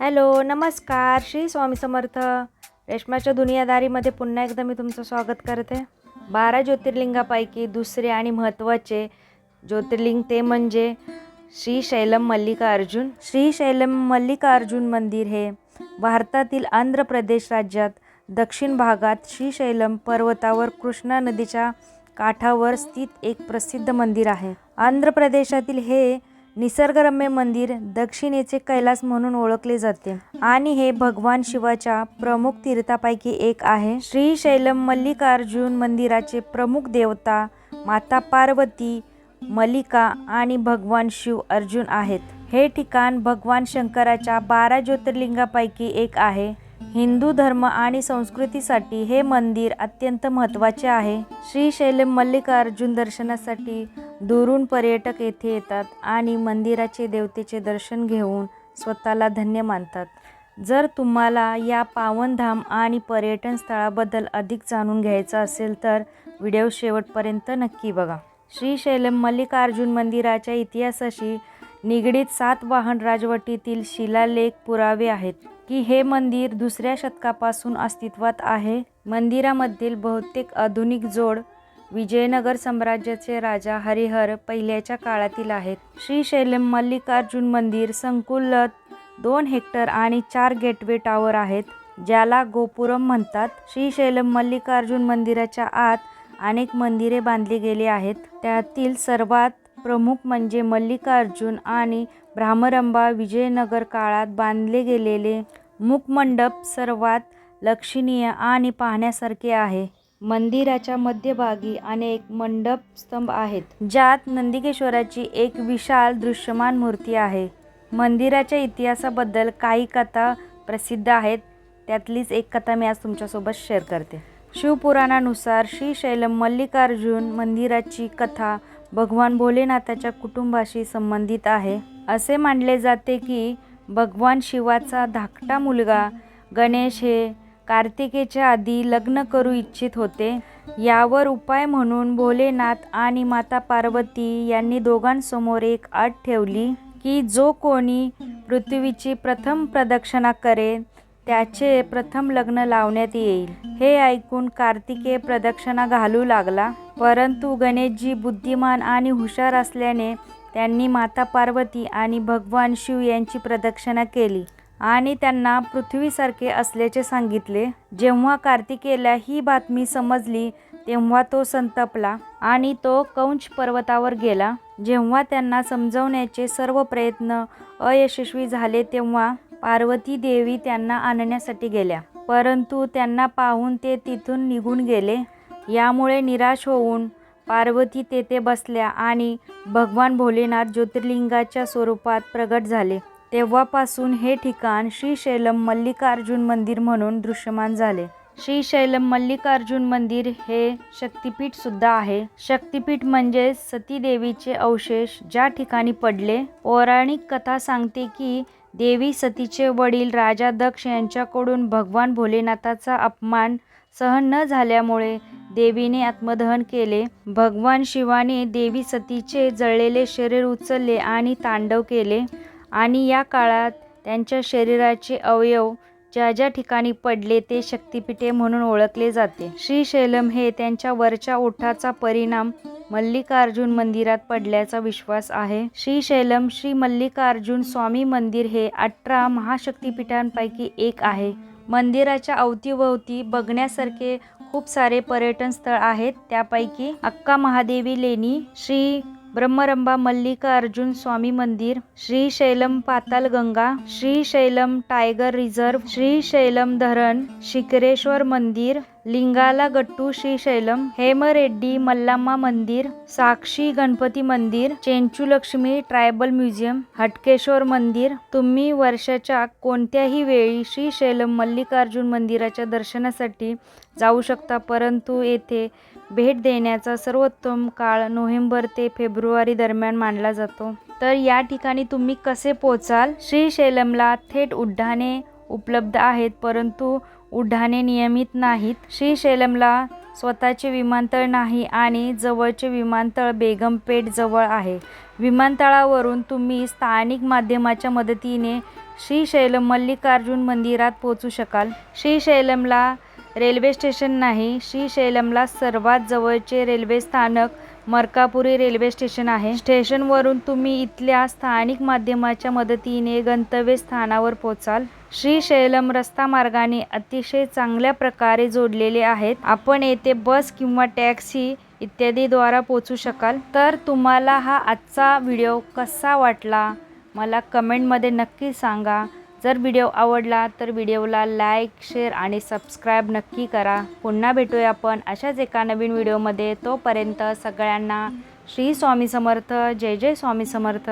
Hello नमस्कार. श्री स्वामी समर्थ. रेशमाच्या दुनियादारीमध्ये पुन्हा एकदा मी तुमचं स्वागत करते. बारा ज्योतिर्लिंगापैकी दुसरे आणि महत्त्वाचे ज्योतिर्लिंग ते म्हणजे श्री शैलम मल्लिकार्जुन. श्री शैलम मल्लिकार्जुन मंदिर हे भारतातील आंध्र प्रदेश राज्यात दक्षिण भागात श्रीशैलम पर्वतावर कृष्णा नदीच्या काठावर स्थित एक प्रसिद्ध मंदिर आहे. आंध्र प्रदेशातील हे निसर्गरम्य मंदिर दक्षिणेचे कैलास म्हणून ओळखले जाते. आणि हे भगवान शिवाच्या प्रमुख तीर्थापैकी एक आहे. श्री शैलम मल्लिकार्जुन मंदिराचे प्रमुख देवता माता पार्वती मल्लिका आणि भगवान शिव अर्जुन आहेत. हे ठिकाण भगवान शंकराच्या बारा ज्योतिर्लिंगापैकी एक आहे. हिंदू धर्म आणि संस्कृतीसाठी हे मंदिर अत्यंत महत्त्वाचे आहे. श्री शैलम मल्लिकार्जुन दर्शनासाठी दुरून पर्यटक येथे येतात आणि मंदिराचे देवतेचे दर्शन घेऊन स्वतःला धन्य मानतात. जर तुम्हाला या पावनधाम आणि पर्यटन स्थळाबद्दल अधिक जाणून घ्यायचं असेल तर व्हिडिओ शेवटपर्यंत नक्की बघा. श्रीशैलम मल्लिकार्जुन मंदिराच्या इतिहासाशी निगडीत सातवाहन राजवटीतील शिलालेख पुरावे आहेत की हे मंदिर दुसऱ्या शतकापासून अस्तित्वात आहे. मंदिरामधील बहुतेक आधुनिक जोड विजयनगर साम्राज्याचे राजा हरिहर पहिल्याच्या काळातील आहेत. श्री शैलम मल्लिकार्जुन मंदिर संकुलत दोन हेक्टर आणि चार गेटवे टावर आहेत ज्याला गोपुरम म्हणतात. श्री शैलम मल्लिकार्जुन मंदिराच्या आत अनेक मंदिरे बांधली गेली आहेत. त्यातील सर्वात प्रमुख म्हणजे मल्लिकार्जुन आणि भ्रामरंबा विजयनगर काळात बांधले गेलेले मुखमंडप सर्वात लक्षणीय आणि पाहण्यासारखे आहे. मंदिराच्या मध्यभागी अनेक मंडप स्तंभ आहेत. ज्यात नंदिकेश्वराची एक विशाल दृश्यमान मूर्ती आहे. मंदिराच्या इतिहासाबद्दल काही कथा प्रसिद्ध आहेत. त्यातलीच एक कथा मी आज तुमच्यासोबत शेअर करते. शिवपुराणानुसार श्री शैलम मल्लिकार्जुन मंदिराची कथा भगवान भोलेनाथाच्या कुटुंबाशी संबंधित आहे. असे मानले जाते की भगवान शिवाचा धाकटा मुलगा गणेश हे कार्तिकेच्या आधी लग्न करू इच्छित होते. यावर उपाय म्हणून भोलेनाथ आणि माता पार्वती यांनी दोघांसमोर एक अट ठेवली की जो कोणी पृथ्वीची प्रथम प्रदक्षिणा करेल त्याचे प्रथम लग्न लावण्यात येईल. हे ऐकून कार्तिकेय प्रदक्षिणा घालू लागला. परंतु गणेशजी बुद्धिमान आणि हुशार असल्याने त्यांनी माता पार्वती आणि भगवान शिव यांची प्रदक्षिणा केली. आणि त्यांना पृथ्वीसारखे असल्याचे सांगितले. जेव्हा कार्तिकेला ही बातमी समजली तेव्हा तो संतपला आणि तो कंश पर्वतावर गेला. जेव्हा त्यांना समजवण्याचे सर्व प्रयत्न अयशस्वी झाले तेव्हा पार्वती देवी त्यांना आणण्यासाठी गेल्या. परंतु त्यांना पाहून ते तिथून निघून गेले. यामुळे निराश होऊन पार्वती तेथे बसल्या आणि भगवान भोलेनाथ ज्योतिर्लिंगाच्या स्वरूपात प्रगट झाले. तेव्हापासून हे ठिकाण श्रीशैलम मल्लिकार्जुन मंदिर म्हणून दृश्यमान झाले. श्रीशैलम मल्लिकार्जुन मंदिर हे शक्तिपीठ सुद्धा आहे. शक्तिपीठ म्हणजे सतीदेवीचे अवशेष ज्या ठिकाणी पडले. पौराणिक कथा सांगते की देवी सतीचे वडील राजा दक्ष यांच्याकडून भगवान भोलेनाथाचा अपमान सहन न झाल्यामुळे देवीने आत्मदहन केले. भगवान शिवाने देवी सतीचे जळलेले शरीर उचलले आणि तांडव केले. आणि या काळात त्यांच्या शरीराचे अवयव ज्या ज्या ठिकाणी पडले ते शक्तिपीठे म्हणून ओळखले जाते. श्रीशैलम हे त्यांच्या वरच्या ओठाचा परिणाम मल्लिकार्जुन मंदिरात पडल्याचा विश्वास आहे. श्रीशैलम श्री मल्लिकार्जुन स्वामी मंदिर हे अठरा महाशक्तिपीठांपैकी एक आहे. मंदिराच्या अवतीभोवती बघण्यासारखे खूप सारे पर्यटन स्थळ आहेत. त्यापैकी अक्का महादेवी लेणी श्री ब्रह्मरंबा मल्लिकार्जुन स्वामी मंदिर श्रीशैलम पातालगंगा श्रीशैलम टायगर रिझर्व श्रीशैलम धरण शिकरेश्वर मंदिर लिंगाला गट्टू श्रीशैलम हेमरेड्डी मल्लाम्मा मंदिर साक्षी गणपती मंदिर चेंचुलक्ष्मी ट्रायबल म्युझियम हटकेश्वर मंदिर. तुम्ही वर्षाच्या कोणत्याही वेळी श्रीशैलम मल्लिकार्जुन मंदिराच्या दर्शनासाठी जाऊ शकता परंतु येथे भेट देण्याचा सर्वोत्तम काळ नोव्हेंबर ते फेब्रुवारी दरम्यान मानला जातो. तर या ठिकाणी तुम्ही कसे पोचाल? श्रीशैलमला थेट उड्डाणे उपलब्ध आहेत परंतु उड्डाणे नियमित नाहीत. श्रीशैलमला स्वतःचे विमानतळ नाही आणि जवळचे विमानतळ बेगमपेठ जवळ आहे. विमानतळावरून तुम्ही स्थानिक माध्यमाच्या मदतीने श्रीशैलम मल्लिकार्जुन मंदिरात पोचू शकाल. श्रीशैलमला रेल्वे स्टेशन नाही. श्रीशैलमला सर्वात जवळचे रेल्वे स्थानक मरकापुरी रेल्वे स्टेशन आहे. स्टेशनवरून तुम्ही इथल्या स्थानिक माध्यमाच्या मदतीने गंतव्य स्थानावर पोचाल. श्रीशैलम रस्ता मार्गाने अतिशय चांगल्या प्रकारे जोडलेले आहेत. आपण येथे बस किंवा टॅक्सी इत्यादीद्वारा पोचू शकाल. तर तुम्हाला हा आजचा व्हिडिओ कसा वाटला? मला कमेंटमध्ये नक्की सांगा. जर व्हिडिओ आवडला तर व्हिडिओला लाईक शेअर आणि सबस्क्राईब नक्की करा. पुन्हा भेटूया आपण अशाच एका नवीन व्हिडिओमध्ये. तोपर्यंत सगळ्यांना श्री स्वामी समर्थ जय जय स्वामी समर्थ.